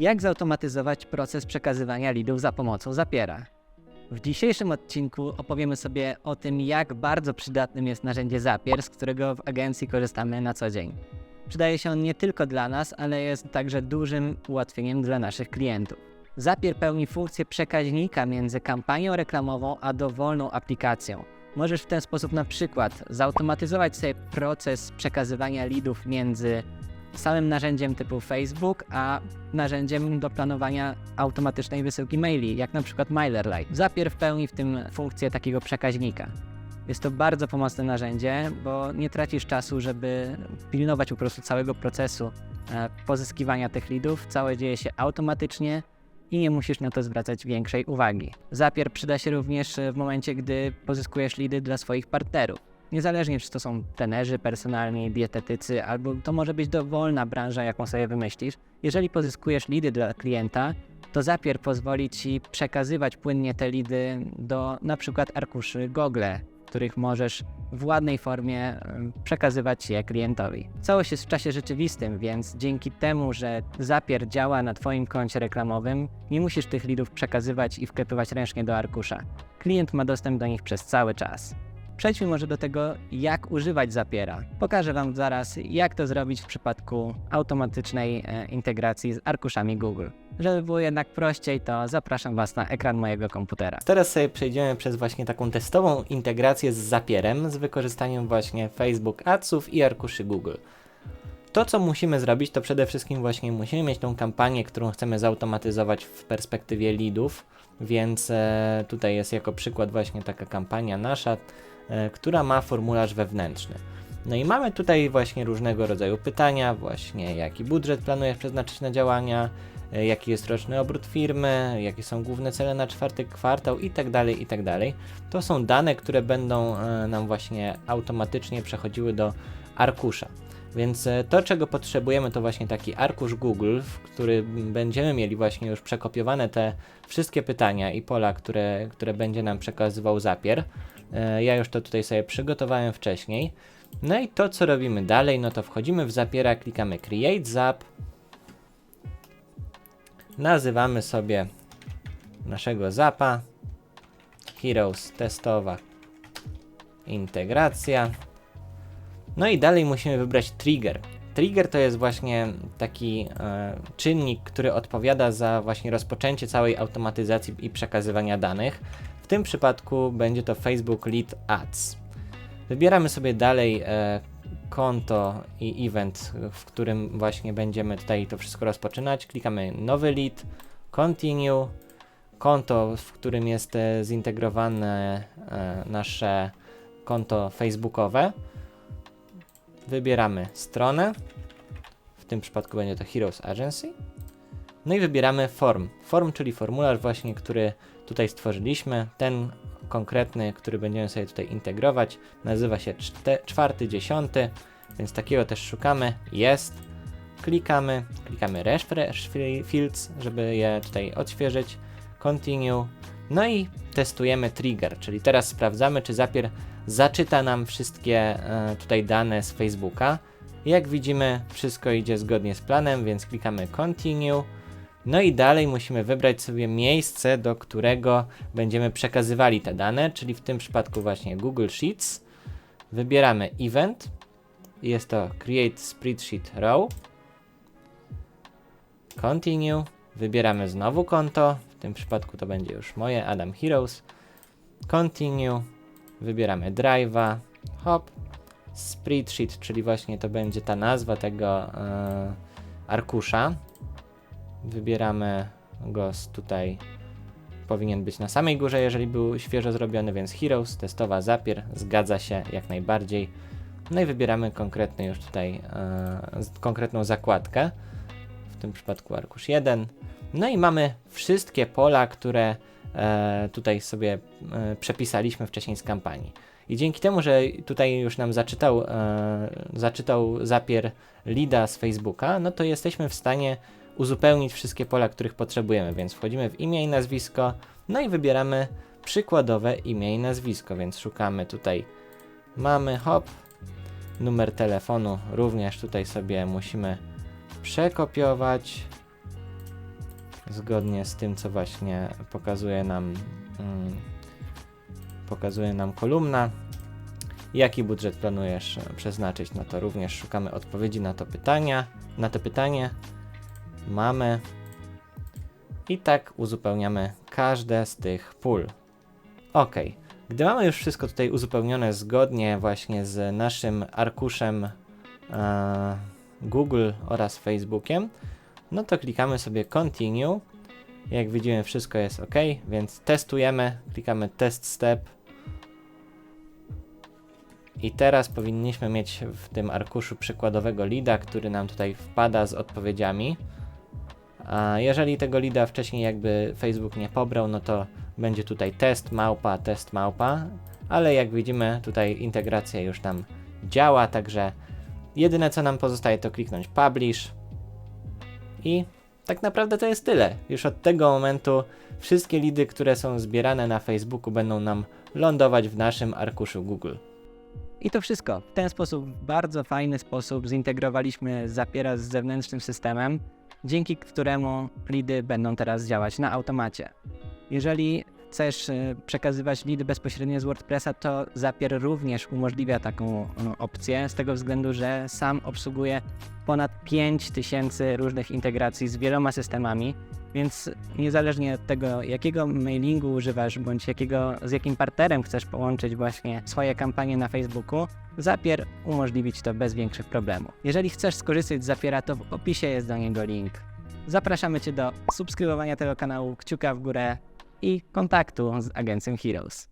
Jak zautomatyzować proces przekazywania lidów za pomocą Zapiera? W dzisiejszym odcinku opowiemy sobie o tym, jak bardzo przydatnym jest narzędzie Zapier, z którego w agencji korzystamy na co dzień. Przydaje się on nie tylko dla nas, ale jest także dużym ułatwieniem dla naszych klientów. Zapier pełni funkcję przekaźnika między kampanią reklamową a dowolną aplikacją. Możesz w ten sposób na przykład zautomatyzować sobie proces przekazywania lidów między samym narzędziem typu Facebook, a narzędziem do planowania automatycznej wysyłki maili, jak na przykład MailerLite. Zapier w pełni w tym funkcję takiego przekaźnika. Jest to bardzo pomocne narzędzie, bo nie tracisz czasu, żeby pilnować po prostu całego procesu e, pozyskiwania tych lidów. Całe dzieje się automatycznie i nie musisz na to zwracać większej uwagi. Zapier przyda się również e, w momencie, gdy pozyskujesz lidy dla swoich partnerów. Niezależnie czy to są trenerzy personalni, dietetycy, albo to może być dowolna branża, jaką sobie wymyślisz. Jeżeli pozyskujesz lidy dla klienta, to Zapier pozwoli Ci przekazywać płynnie te lidy do na przykład arkuszy Google, których możesz w ładnej formie przekazywać je klientowi. Całość jest w czasie rzeczywistym, więc dzięki temu, że Zapier działa na Twoim koncie reklamowym, nie musisz tych lidów przekazywać i wklepywać ręcznie do arkusza. Klient ma dostęp do nich przez cały czas. Przejdźmy może do tego, jak używać Zapiera. Pokażę Wam zaraz, jak to zrobić w przypadku automatycznej e, integracji z arkuszami Google. Żeby było jednak prościej, to zapraszam Was na ekran mojego komputera. Teraz sobie przejdziemy przez właśnie taką testową integrację z Zapierem z wykorzystaniem właśnie Facebook Adsów i arkuszy Google. To, co musimy zrobić, to przede wszystkim właśnie musimy mieć tą kampanię, którą chcemy zautomatyzować w perspektywie leadów, więc e, tutaj jest jako przykład właśnie taka kampania nasza, która ma formularz wewnętrzny. No i mamy tutaj właśnie różnego rodzaju pytania, właśnie jaki budżet planujesz przeznaczyć na działania, e, jaki jest roczny obrót firmy, jakie są główne cele na czwarty kwartał i tak dalej, i tak. To są dane, które będą e, nam właśnie automatycznie przechodziły do arkusza. Więc e, to, czego potrzebujemy, to właśnie taki arkusz Google, w który będziemy mieli właśnie już przekopiowane te wszystkie pytania i pola, które, które będzie nam przekazywał Zapier. E, Ja już to tutaj sobie przygotowałem wcześniej. No i to, co robimy dalej, no to wchodzimy w Zapiera, klikamy Create Zap. Nazywamy sobie naszego Zapa Heroes testowa integracja. No i dalej musimy wybrać trigger. Trigger to jest właśnie taki e, czynnik, który odpowiada za właśnie rozpoczęcie całej automatyzacji i przekazywania danych. W tym przypadku będzie to Facebook Lead Ads. Wybieramy sobie dalej e, konto i event, w którym właśnie będziemy tutaj to wszystko rozpoczynać. Klikamy nowy lead, continue, konto, w którym jest e, zintegrowane e, nasze konto facebookowe. Wybieramy stronę. W tym przypadku będzie to Heroes Agency. No i wybieramy form. Form, czyli formularz właśnie, który tutaj stworzyliśmy. Ten konkretny, który będziemy sobie tutaj integrować, nazywa się czwarty, dziesiąty, więc takiego też szukamy. Jest. Klikamy, klikamy refresh fi- fields, żeby je tutaj odświeżyć. Continue. No i testujemy trigger, czyli teraz sprawdzamy, czy Zapier zaczyta nam wszystkie e, tutaj dane z Facebooka. Jak widzimy, wszystko idzie zgodnie z planem, więc klikamy Continue. No i dalej musimy wybrać sobie miejsce, do którego będziemy przekazywali te dane, czyli w tym przypadku właśnie Google Sheets. Wybieramy Event. Jest to Create Spreadsheet Row. Continue. Wybieramy znowu konto. W tym przypadku to będzie już moje Adam Heroes. Continue. Wybieramy Drive'a. Hop. Spreadsheet, czyli właśnie to będzie ta nazwa tego e, arkusza. Wybieramy go z tutaj. Powinien być na samej górze, jeżeli był świeżo zrobiony, więc Heroes, testowa Zapier, zgadza się jak najbardziej. No i wybieramy konkretny już tutaj, e, konkretną zakładkę. W tym przypadku arkusz 1. No i mamy wszystkie pola, które e, tutaj sobie e, przepisaliśmy wcześniej z kampanii. I dzięki temu, że tutaj już nam zaczytał, e, zaczytał zapier lida z Facebooka, no to jesteśmy w stanie uzupełnić wszystkie pola, których potrzebujemy, więc wchodzimy w imię i nazwisko, no i wybieramy przykładowe imię i nazwisko, więc szukamy tutaj, mamy hop, numer telefonu również tutaj sobie musimy przekopiować, zgodnie z tym, co właśnie pokazuje nam, mm, pokazuje nam kolumna. Jaki budżet planujesz przeznaczyć na to? Również szukamy odpowiedzi na to pytania, na to pytanie. Mamy. I tak uzupełniamy każde z tych pól. Ok. Gdy mamy już wszystko tutaj uzupełnione zgodnie właśnie z naszym arkuszem e, Google oraz Facebookiem, no to klikamy sobie Continue. Jak widzimy, wszystko jest ok, więc testujemy. Klikamy Test Step. I teraz powinniśmy mieć w tym arkuszu przykładowego lida, który nam tutaj wpada z odpowiedziami. A jeżeli tego lida wcześniej jakby Facebook nie pobrał, no to będzie tutaj test małpa, test małpa, ale jak widzimy tutaj integracja już tam działa, także jedyne co nam pozostaje to kliknąć publish i tak naprawdę to jest tyle. Już od tego momentu wszystkie lidy, które są zbierane na Facebooku będą nam lądować w naszym arkuszu Google. I to wszystko. W ten sposób, bardzo fajny sposób zintegrowaliśmy Zapiera z zewnętrznym systemem, dzięki któremu lidy będą teraz działać na automacie. Jeżeli chcesz y, przekazywać lidy bezpośrednio z WordPressa, to Zapier również umożliwia taką y, opcję, z tego względu, że sam obsługuje ponad 5000 różnych integracji z wieloma systemami, więc niezależnie od tego, jakiego mailingu używasz, bądź jakiego, z jakim partnerem chcesz połączyć właśnie swoje kampanie na Facebooku, Zapier umożliwi Ci to bez większych problemów. Jeżeli chcesz skorzystać z Zapiera, to w opisie jest do niego link. Zapraszamy Cię do subskrybowania tego kanału, kciuka w górę i kontaktu z agencją Heroes.